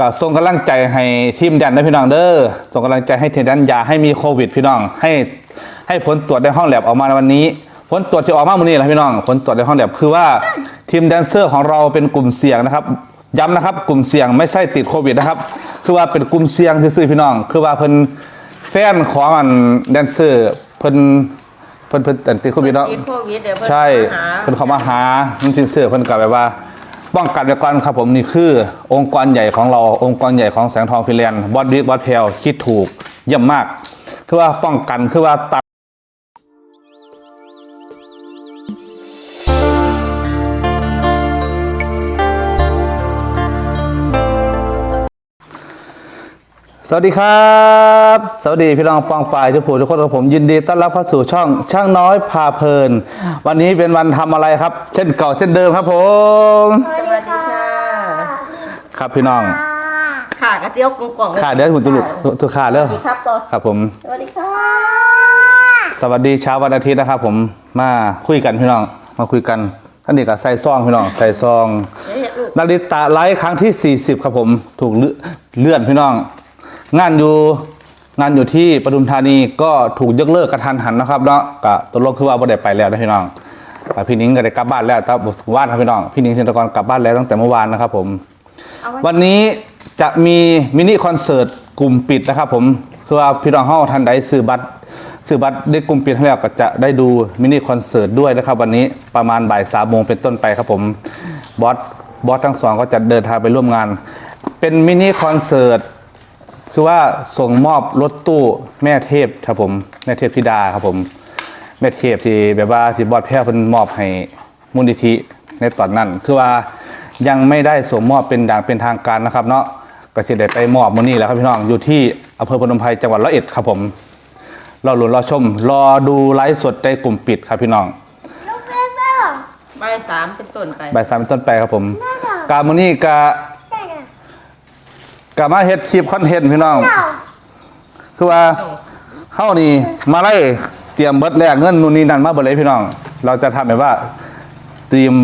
ก็ส่งกำลังใจให้ทีมแดนนะพี่น้องเด้อส่งกำลังใจให้ทีมแดนอย่าให้มีโควิดพี่น้อง ให้ให้ผลตรวจในห้องแลบออกมาในวันนี้ ผลตรวจที่ออกมาวันนี้แหละพี่น้อง ผลตรวจในห้องแลบคือว่าทีมแดนเซอร์ของเราเป็นกลุ่มเสี่ยงนะครับ ย้ำนะครับ กลุ่มเสี่ยงไม่ใช่ติดโควิดนะครับ คือว่าเป็นกลุ่มเสี่ยงซื่อๆพี่น้อง คือว่าเพิ่นแฟนของอันแดนเซอร์เพิ่นเพิ่นเพิ่นติดโควิดเนาะติดโควิดเดี๋ยวเพิ่นใช่มาหาเพิ่นเขามาหาน้ำทินเสื้อเพิ่นก็แบบว่า ป้องกันไว้ก่อนครับผมนี่คือองค์กรใหญ่ของเราองค์กรใหญ่ของแสงทองฟิแลนด์บอสบิ๊กบอสเพลคิดถูกเยี่ยมมาก คือว่าป้องกันคือว่าตัด สวัสดีครับ สวัสดีพี่น้องปองปายทุกผู้ทุกคนกับผมยินดีต้อนรับเข้าสู่ช่องช่างน้อยพาเพลิน วันนี้เป็นวันทำอะไรครับ เช่นเก่าเช่นเดิมครับผมสวัสดีค่ะ ครับพี่น้องค่ะกระเตี้ยวกุ้งกล่องขาเดี๋ยวคุณตุลุตุกขาสเด้อวัสดีครับตัวครับผมสวัสดีค่ะ สวัสดีเช้าวันอาทิตย์นะครับ ผมมาคุยกันพี่น้องมาคุยกันท่านนี้ก็ใส่ซองพี่น้องใส่ซองเดี๋ยวเห็นลูกนาฬิตาไลฟ์ครั้งที่ 40 ครับผมถูกเลื่อนเลื่อนพี่น้อง งานอยู่งานอยู่ที่ปทุมธานีก็ถูกยกเลิกกระทันหันนะครับเนาะก็ตกลงคือว่าบ่ได้ไปแล้วนะพี่น้องแต่พี่นิ้งก็ได้กลับบ้านแล้วแต่ว่านครับพี่น้องพี่นิ้งเชนตะกรกลับบ้านแล้วตั้งแต่เมื่อวานนะครับผมเอาไว้วันนี้จะมีมินิคอนเสิร์ตกลุ่มปิดนะครับผมคือว่าพี่น้องเฮาท่านใดซื้อบัตรซื้อบัตรได้กลุ่มปิดให้แล้วก็จะได้ดูมินิคอนเสิร์ตด้วยนะครับ วันนี้ประมาณบ่ายสามโมงเป็นต้นไปครับผมบอสบอสทั้งสองก็จะเดินทางไปร่วมงาน เป็นมินิคอนเสิร์ต คือว่าส่งมอบรถตู้แม่เทพครับผมแม่เทพธิดาครับผม แม่เทพที่แบบว่าที่บอดแพร่เพิ่นมอบให้มูลนิธิในตอนนั้น คือว่ายังไม่ได้ส่งมอบเป็นอย่างเป็นทางการนะครับ เนาะก็จะได้ไปมอบมื้อนี้แหล้วครับพี่น้องอยู่ที่อำเภอพนมไพรจังหวัดร้อยเอ็ดครับผมรอลุ้นรอชม รอดูไลฟ์สดในกลุ่มปิดครับพี่น้องใบายสามเป็นต้นไป บ่ายสามเป็นต้นไปครับผม การมื้อนี้กะกะมาเฮ็ดคลิปคอนเทนต์พี่น้อง คือว่าเฮานี่มาไล่เตรียมเบิดแลกเงินนู่นนี่นั่นมาเบิดเลยพี่น้อง เราจะทำแบบว่าเตรียม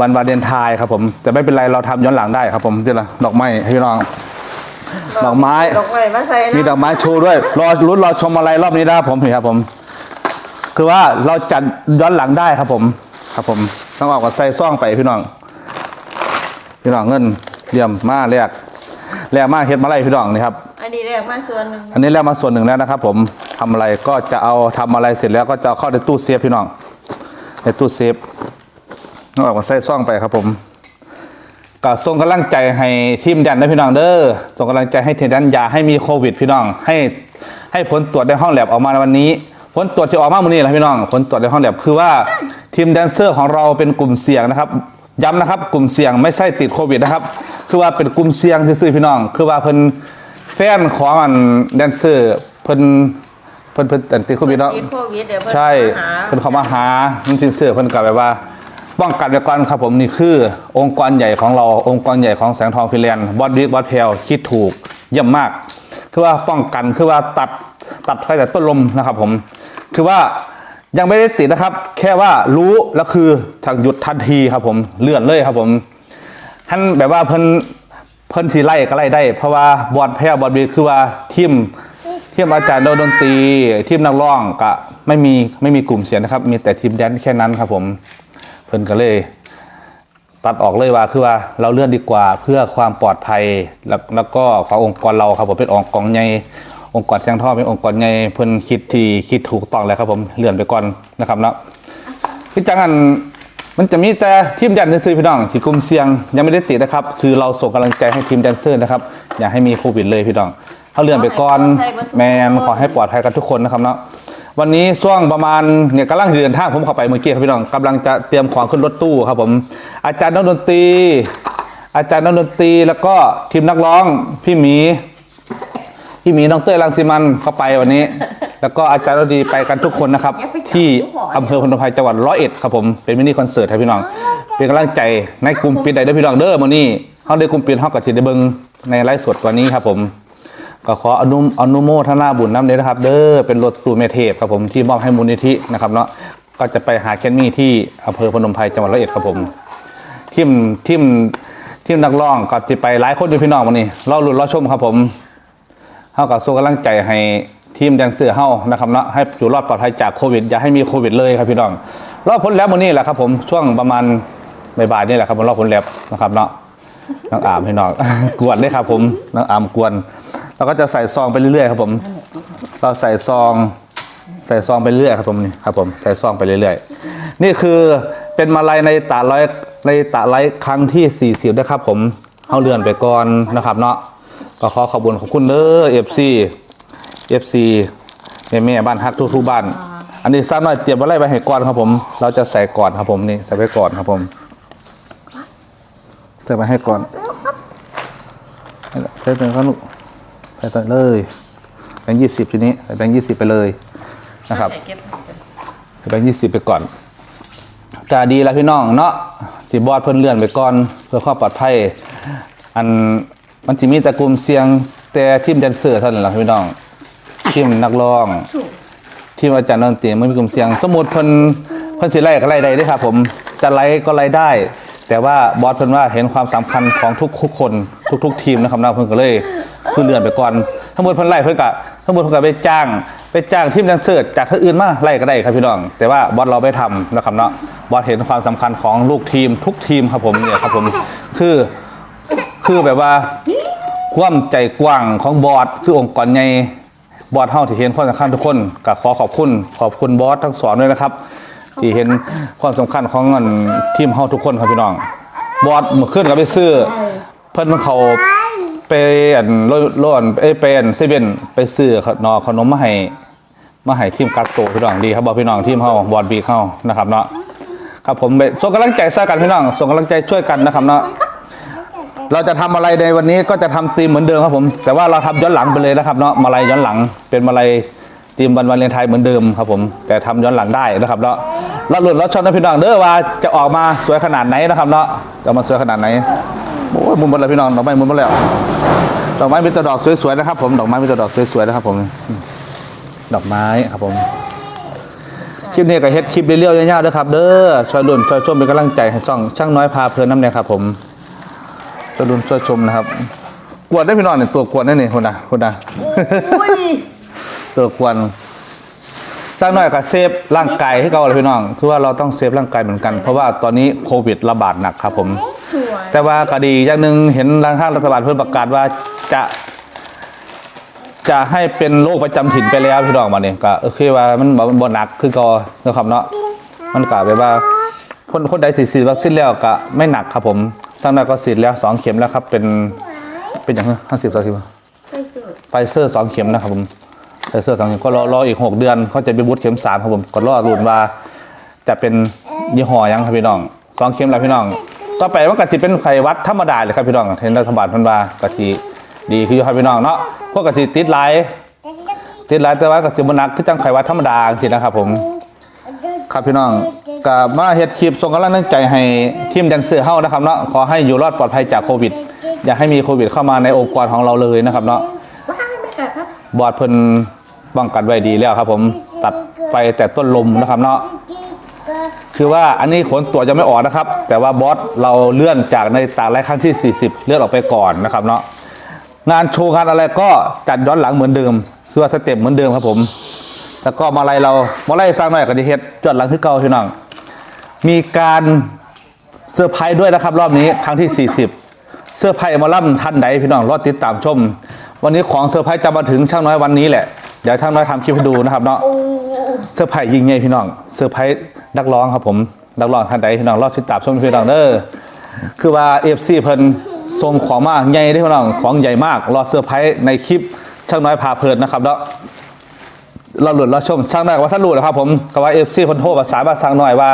วันวาเลนไทน์ครับผมแต่ไม่เป็นไรเราทำย้อนหลังได้ครับผมเจ้าละดอกไม้ให้พี่น้อง ดอกไม้ ดอกไม้มาใส่มีนะดอกไม้โชว์ด้วย รอรุ้นรอชมอะไรรอบนี้นะครับผมนี่ครับผม คือว่าเราจัดย้อนหลังได้ครับผม ครับผมต้องออกกับใส่ซ่องไปพี่น้อง พี่น้องเงินเยี่ยมมาแรก แรกมาเฮ็ดมาไล่พี่น้องนี่ครับ อันนี้แรกมาส่วนหนึ่งอันนี้แล้วมาส่วนหนึ่งแล้วนะครับ ผมทำอะไรก็จะเอาทำอะไรเสร็จแล้วก็จะเอาเข้าในตู้เซฟพี่น้อง ในตู้เซฟต้องออกมาใส่ซ่องไปครับ ผมก็ส่งกำลังใจให้ทีมแดนนะพี่น้องเด้อส่งกำลังใจให้ทีมแดนอย่าให้มีโควิดพี่น้อง ให้ให้ผลตรวจในห้องแลบออกมาในวันนี้ ผลตรวจที่ออกมาวันนี้แหละพี่น้อง ผลตรวจในห้องแลบคือว่าทีมแดนเซอร์ของเราเป็นกลุ่มเสี่ยงนะครับ ย้ำนะครับ กลุ่มเสี่ยงไม่ใช่ติดโควิดนะครับ คือว่าเป็นกลุ่มเสี่ยงซื่อๆพี่น้อง คือว่าเพิ่นแฟนของอันแดนเซอร์เพิ่นเพิ่นเพิ่นติดโควิดเนาะ ติดโควิดเดี๋ยวเพิ่นใช่มาหาเพิ่นเขามาหาน้ำทินเสื้อเพิ่นก็แบบว่าป้องกันไว้ก่อนครับผมนี่คือองค์กรใหญ่ของเราองค์กรใหญ่ของแสงทองฟิแลนด์บอสบิ๊กบอสเพลคิดถูกเยี่ยมมาก คือว่าป้องกันคือว่าตัดตัดไฟแต่ต้นลมนะครับผมคือว่ายังไม่ได้ติดนะครับ แค่ว่ารู้แล้วคือทางหยุดทันทีครับผมเลื่อนเลยครับผม ท่านแบบว่าเพิ่นเพิ่นสีไล่ก็ไล่ได้ เพราะว่าบอดแพ้บอดบีคือว่าทีมทีมอาจารย์ดนตรีทีมนักร้องก็ไม่มีไม่มีกลุ่มเสียงนะครับ มีแต่ทีมแดนซ์แค่นั้นครับผมเพิ่นก็เลย ตัดออกเลยว่าคือว่าเราเลื่อนดีกว่าเพื่อความปลอดภัยแล้วแล้วก็ขององค์กรเราครับผมเป็นองค์กรใหญ่องค์กรแสงทองเป็นองค์กรใหญ่เพิ่นคิดที่คิดถูกต้องแล้วครับผมเลื่อนไปก่อนนะครับเนาะคือจังอัน มันจะมีแต่ทีมแดนเซอร์พี่น้องที่กลุ่มเสี่ยงยังไม่ได้ติดนะครับ คือเราส่งกำลังใจให้ทีมแดนเซอร์นะครับอย่าให้มีโควิดเลยพี่น้องเขาเลื่อนไปก่อนแมนขอให้ปลอดภัยกันทุกคนนะครับเนาะวันนี้ช่วงประมาณเนี่ยกำลังเดินทางผมเข้าไปเมื่อกี้ครับพี่น้องกำลังจะเตรียมของขึ้นรถตู้ครับผมอาจารย์นักดนตรี อาจารย์นักดนตรีแล้วก็ทีมนักร้องพี่หมี พี่หมีน้องเต้ยรังสิมันเข้าไปวันนี้ แล้วก็อาจารย์ดนตรีไปกันทุกคนนะครับ ที่อำเภอพนมไพรจังหวัดร้อยเอ็ดครับผมเป็นมินิคอนเสิร์ตครับพี่น้อง เป็นกำลังใจในกลุ่มปิดใดเด้อพี่น้องเด้อมื้อนี้เฮาได้กลุ่มปิดเฮาก็สิได้เบิ่งในไลฟ์สดกว่านี้ครับผม ก็ขออนุอนุโมทนาบุญน้ำเด้อนะครับ เด้อเป็นรถตู้เมเทพครับผมที่มอบให้มูลนิธินะครับเนาะก็จะไปหาแคนมี่ที่อำเภอพนมไพรจังหวัดร้อยเอ็ดครับผมทีมทีมทีมนักร้องก็จะไปหลายคนอยู่พี่น้องวันนี้รอลุ้นรอชมครับผม เฮากับส่งกำลังใจให้ทีมแดนเซอร์เฮานะครับเนาะให้อยู่รอดปลอดภัยจากโควิดอย่าให้มีโควิดเลยครับพี่น้องรอบผลแล้ววันนี้แหละครับผมช่วงประมาณบ่ายๆนี่แหละครับผมรอบผลแล้วนะครับเนาะน้องอามพี่น้อง กวนได้ครับผมน้องอามกวนเราก็จะใส่ซองไปเรื่อยๆครับผม เราใส่ซอง ใส่ซองไปเรื่อยครับผมนี่ครับผมใส่ซองไปเรื่อยๆ นี่คือเป็นมาลัยในตาร้อยในตาไลครั้งที่40นะครับผมเอาเลื่อนไปก่อนนะครับเนาะ ก็ขอขอบคุณขอบคุณเด้อเอฟซีเอฟซีแม่แม่บ้านฮักทุกๆบ้าน อันนี้ซ้ำหน่อยเตรียมมาไล่ไปให้ก่อนครับผม เราจะใส่ก่อนครับผมนี่ใส่ไปก่อนครับผมใส่ไปให้ก่อนใส่ไปข้างลูกใส่ไปเลยแบงค์ยี่สิบทีนี้ใส่แบงค์ยี่สิบไปเลยนะครับใส่เก็บแบงค์ยี่สิบไปก่อนจะดีแล้วพี่น้องเนาะที่บอดเพิ่นเลื่อนไปก่อนเพื่อความปลอดภัยอัน มันจะมีแต่กลุ่มเสียงแต่ทีมแดนเซอร์เท่านั้นแหละพี่น้องทีมนักร้องทีมอาจารย์ดนตรีไม่มีกลุ่มเสียง สมมติเพิ่นเพิ่นสิไล่ก็ไล่ได้เด้อครับ ผมจะไล่ก็ไล่ได้ แต่ว่าบอสเพิ่นว่าเห็นความสำคัญของทุกทุกคนทุกทุกทีมนะครับนะเพิ่นก็เลยคือเลื่อนไปก่อนถ้าหมดเพิ่นไล่เพิ่นก็ถ้าหมดเพิ่นก็ไปจ้างไปจ้างทีมแดนเซอร์จากที่อื่นมาไล่ก็ได้ครับพี่น้อง แต่ว่าบอสเราไม่ทำนะครับเนาะบอสเห็นความสำคัญของลูกทีมทุกทีมครับผมเนี่ยครับผมคือ คือแบบว่าความใจกว้างของบอสคือองค์กรใหญ่บอสเฮาที่เห็นความสำคัญทุกคนก็ขอขอบคุณขอบคุณบอสทั้งสองด้วยนะครับ ที่เห็นความสำคัญของอันทีมเฮาทุกคนครับพี่น้อง บอสเมื่อคืนก็ไปซื้อ เพิ่นเขาไปอันโลโลอันเอ้ยไปอันเซเว่นไปซื้อขนมขนมมาให้มาให้ทีมกักโตพี่น้องดีครับบอสพี่น้องทีมเฮาบอสบีเฮานะครับเนาะครับผมไปส่งกำลังใจช่วยกันพี่น้องส่งกำลังใจช่วยกันนะครับเนาะ เราจะทำอะไรในวันนี้ก็จะทำธีมเหมือนเดิมครับผม แต่ว่าเราทำย้อนหลังไปเลยนะครับเนาะมาลัยย้อนหลังเป็นมาลัยธีมวันวาเลนไทน์เหมือนเดิมครับผม แต่ทำย้อนหลังได้นะครับเนาะเราหลุดเราชอบนะพี่น้องเด้อว่าจะออกมาสวยขนาดไหนนะครับเนาะจะมาสวยขนาดไหนโอ้ยมุมบนแล้วพี่น้องดอกไม้มุมบนแล้วดอกไม้มีแต่ดอกสวยๆนะครับ ผมดอกไม้มีแต่ดอกสวยๆนะครับผมดอกไม้ครับผมคลิปนี้ก็เฮ็ดคลิปเรียวๆยาวๆด้วยครับเด้อช่วยหลุนช่วยชมเป็นกำลังใจให้ช่องช่างน้อยพาเพลินน้ำเนี่ยครับผม ตะลุนช่วยชมนะครับ กวนได้พี่น้องเนี่ยตัวกวนได้นี่คนนะคนนะตัวกวนสักหน่อยก็เซฟร่างกายให้เราเลยพี่น้อง คือว่าเราต้องเซฟร่างกายเหมือนกัน เพราะว่าตอนนี้โควิดระบาดหนักครับผมสวยแต่ว่าก็ดีอย่างหนึ่งเห็นทางรัฐบาลเพิ่นประกาศว่าจะ จะให้เป็นโรคประจำถิ่นไปแล้วพี่น้องมาเนี่ยก็โอเคว่ามันบ่บ่หนักคือก็นะครับเนาะมันก็แบบว่าคนคนใดฉีดวัคซีนแล้วก็ไม่หนักครับผม สำหรับก็ฉีดแล้วสองเข็มแล้วครับ เป็นเป็นอย่างห้าสิบสองสิบไปสุดไฟเซอร์สองเข็มนะครับผมไฟเซอร์สองเข็มก็รอรออีกหกเดือนเขาจะไปบูทเข็มสามครับผมก็รอรุ่นว่าจะเป็นยี่ห้อหยังครับพี่น้องสองเข็มแล้วพี่น้องต่อไปมันก็สิเป็นไข้หวัดธรรมดาเลยครับพี่น้องเห็นรัฐบาลเพันว่ากะสิดีคืออยู่ครับพี่น้องเนาะพวกกะสิติดหลายติดหลายแต่ว่ากะสิบ่หนักคือจังไข้หวัดธรรมดาจริงๆนะครับผม ครับพี่น้อง ก็มาเฮ็ดคลิปส่งกำลังใจให้ทีมแดนเซอร์เฮานะครับเนาะขอให้อยู่รอดปลอดภัยจากโควิด อย่าให้มีโควิดเข้ามาในองค์กรของเราเลยนะครับเนาะบอร์ดเพิ่นป้องกันไว้ดีแล้วครับ ผมตัดไปแต่ต้นลมนะครับเนาะคือว่าอันนี้ขนตัวจะไม่ออกนะครับ แต่ว่าบอสเราเลื่อนจากในตากแรกครั้งที่ 40 เลื่อนออกไปก่อนนะครับเนาะงานโชว์งานอะไรก็จัดย้อนหลังเหมือนเดิมคือสเต็ปเหมือนเดิมครับผมแล้วก็มาลัยเรามาลัยสร้างหน่อยกับดีเฮ็ดจอดหลังคือเก่าพี่น้อง มีการเซอร์ไพรส์ด้วยนะครับ รอบนี้ครั้งที่ 40 เซอร์ไพรส์มาล่ำท่านใดพี่น้องรอติดตามชม วันนี้ของเซอร์ไพรส์จะมาถึงช่างน้อยวันนี้แหละเดี๋ยวช่างน้อยทำคลิปให้ดูนะครับเนาะเซอร์ไพรส์ยิ่งใหญ่พี่น้องเซอร์ไพรส์นักร้องครับผมนักร้องท่านใดพี่น้องรอติดตามชมพี่น้องเด้อคือว่าเอฟซีเพิ่นส่งของมาใหญ่เด้พี่น้องของใหญ่มากรอเซอร์ไพรส์ในคลิปช่างน้อยพาเพลินนะครับเนาะ เราหลุดเราชมช่างน้อยว่าท่านหลุดนะครับผมก็ว่าเอฟซีพันโทรภาษาบาสั่งหน่อยว่า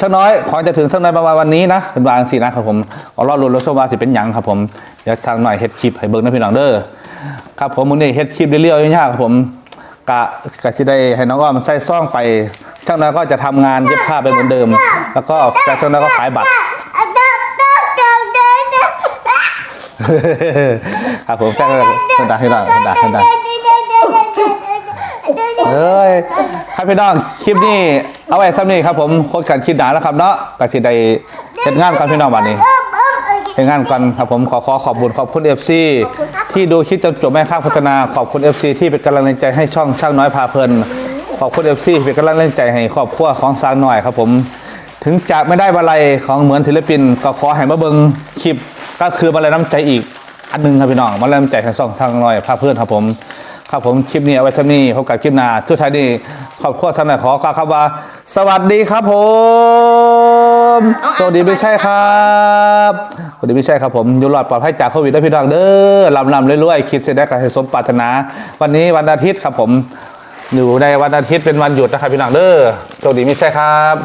ช่างน้อยของจะถึงช่างน้อยประมาณวันนี้นะเป็นวางสีนะครับผมเอาเราหลุดเราชมว่าสิเป็นหยังครับผมเดี๋ยวช่างน้อยเฮ็ดคลิปให้เบิ่งนะพี่น้องเด้อครับผมมื้อนี้เฮ็ดคลิปเรื่อยๆยากครับผมกะกะสิได้ให้น้องอ้อมใส่ซ่องไปช่างน้อยก็จะทำงานเย็บผ้าไปเหมือนเดิม แล้วก็จากช่างน้อยก็ขายบัตรครับผมแค่นั้นคนด่าให้หน่อยคนด่าคนด่า เอ้ยครับพี่น้องคลิปนี้เอาไว้ซ้ำนี้ครับผมโคตรกันคลิปหนาแล้วครับเนาะกับสิได้เฮ็ดงานครับพี่น้องวันนี้ให้งานกันครับผมขอขอขอบคุณขอบคุณเอฟซีที่ดูคลิปจนจบแม่ข้างโฆษณาขอบคุณเอฟซีที่เป็นกำลังใจให้ช่องช่างน้อยพาเพลินขอบคุณเอฟซีเป็นกำลังใจให้ครอบครัวของสาวหน่อยครับผมถึงจะไม่ได้บรรลัยของเหมือนศิลปิน ก็ขอให้มาเบิงคลิปก็คือบรรลัยน้ำใจอีกอันหนึงครับพี่น้องบรรลัยน้ำใจให้ช่องช่างน้อยพาเพลินครับผม ครับผมคลิปนี้เอาไว้เท่านี้พบกับคลิปหน้าทุกท่านนี่ขอบคุณสำหรับขอกล่าวคำว่า สวัสดีครับผมสวัสดีไม่ใช่ครับสวัสดีไม่ใช่ครับผมอยู่รอดปลอดภัยจากโควิดด้วยพี่น้องเด้อลำลำเรื่อยๆคิดเสร็จได้กับให้สมปรารถนา วันนี้วันอาทิตย์ครับผมอยู่ในวันอาทิตย์เป็นวันหยุดนะครับพี่น้องเด้อสวัสดีไม่ใช่ครับ